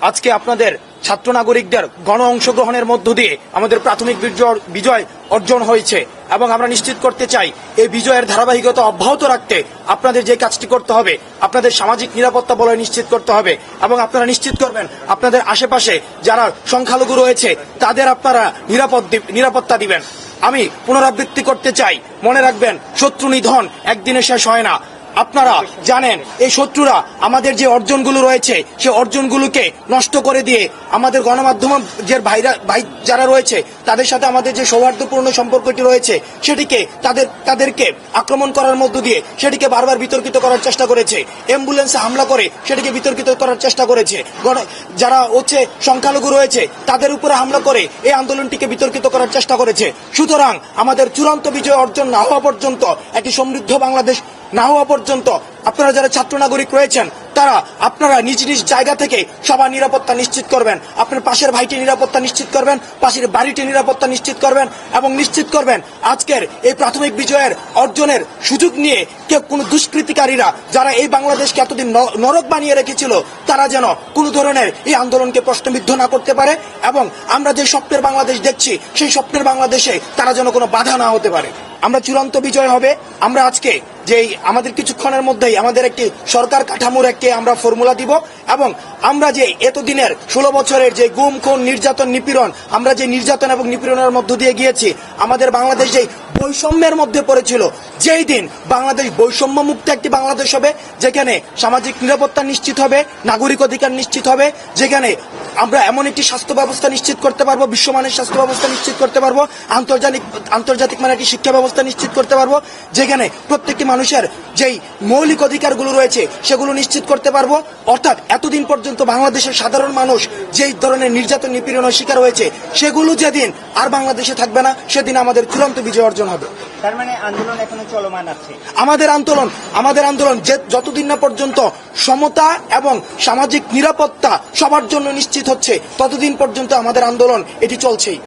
আজকে আপনাদের ছাত্র নাগরিকদের গণ অংশগ্রহণের মধ্য দিয়ে আমাদের প্রাথমিক বিজয়- অর্জন হয়েছে এবং আমরা নিশ্চিত করতে চাই এই বিজয়ের ধারাবাহিকতা অব্যাহত রাখতে আপনাদের যে কাজটি করতে হবে, আপনাদের সামাজিক নিরাপত্তা বলয় নিশ্চিত করতে হবে এবং আপনারা নিশ্চিত করবেন আপনাদের আশেপাশে যারা সংখ্যালঘু রয়েছে তাদের আপনারা নিরাপদ নিরাপত্তা দিবেন। আমি পুনরাবৃত্তি করতে চাই। মনে রাখবেন, শত্রু নিধন একদিনে শেষ হয় না। আপনারা জানেন, এই শত্রুরা আমাদের যে অর্জনগুলো রয়েছে সে অর্জনগুলোকে নষ্ট করে দিয়ে আমাদের গণমাধ্যম যে ভাইরা ভাই যারা রয়েছে, তাদের সাথে আমাদের যে সৌহার্দ্যপূর্ণ সম্পর্কটি রয়েছে, সেটিকে তাদের তাদেরকে আক্রমণ করার মধ্য দিয়ে সেটিকে বারবার বিতর্কিত করার চেষ্টা করেছে। অ্যাম্বুলেন্সে হামলা করে সেটিকে বিতর্কিত করার চেষ্টা করেছে। যারা হচ্ছে সংখ্যালঘু রয়েছে, তাদের উপরে হামলা করে এই আন্দোলনটিকে বিতর্কিত করার চেষ্টা করেছে। সুতরাং আমাদের চূড়ান্ত বিজয় অর্জন না হওয়া পর্যন্ত একটি সমৃদ্ধ বাংলাদেশ না হওয়া পর্যন্ত আপনারা যারা ছাত্র নাগরিক রয়েছেন, তারা আপনারা নিজ নিজ জায়গা থেকে সবার নিরাপত্তা নিশ্চিত করবেন। আপনার পাশের ভাইটি নিরাপত্তা নিশ্চিত করবেন, পাশের বাড়িটি নিরাপত্তা নিশ্চিত করবেন এবং নিশ্চিত করবেন আজকের এই প্রাথমিক বিজয়ের অর্জনের সুযোগ নিয়ে কেউ কোনো দুষ্কৃতিকারীরা যারা এই বাংলাদেশকে এতদিন নরক বানিয়ে রেখেছিল, তারা যেন কোনো ধরনের এই আন্দোলনকে প্রশ্নবিদ্ধ না করতে পারে এবং আমরা যে স্বপ্নের বাংলাদেশ দেখছি, সেই স্বপ্নের বাংলাদেশে তারা যেন কোনো বাধা না হতে পারে। আমরা চূড়ান্ত বিজয় হবে। আমরা আজকে যে আমাদের কিছুক্ষণের মধ্যেই আমাদের একটি সরকার কাঠামোর একটি আমরা ফর্মুলা দিব এবং আমরা যে এতদিনের ষোলো বছরের যে গুম, খুন, নির্যাতন, নিপীড়ন, আমরা যে নির্যাতন এবং নিপীড়নের মধ্য দিয়ে গিয়েছি, আমাদের বাংলাদেশ যে বৈষম্যের মধ্যে পড়েছিল। যেই দিন বাংলাদেশ বৈষম্য মুক্ত একটি বাংলাদেশ হবে, যেখানে সামাজিক নিরাপত্তা নিশ্চিত হবে, নাগরিক অধিকার নিশ্চিত হবে, যেখানে আমরা এমন একটি স্বাস্থ্য ব্যবস্থা নিশ্চিত করতে পারব, বিশ্বমানের স্বাস্থ্য ব্যবস্থা নিশ্চিত করতে পারব, আন্তর্জাতিক আন্তর্জাতিক মানের একটি শিক্ষা ব্যবস্থা নিশ্চিত করতে পারব, যেখানে প্রত্যেকটি মানুষের যেই মৌলিক অধিকারগুলো রয়েছে, সেগুলো নিশ্চিত করতে পারব। অর্থাৎ এতদিন পর্যন্ত বাংলাদেশের সাধারণ মানুষ যেই ধরনের নির্যাতন নিপীড়নের শিকার হয়েছে, সেগুলো যেদিন আর বাংলাদেশে থাকবে না, সেদিন আমাদের চূড়ান্ত বিজয় অর্জন হবে। তার মানে আন্দোলন এখনও চলমান আছে। আমাদের আন্দোলন আমাদের আন্দোলন যে যতদিন না পর্যন্ত সমতা এবং সামাজিক নিরাপত্তা সবার জন্য নিশ্চিত হচ্ছে ততদিন পর্যন্ত আমাদের আন্দোলন এটি চলছেই।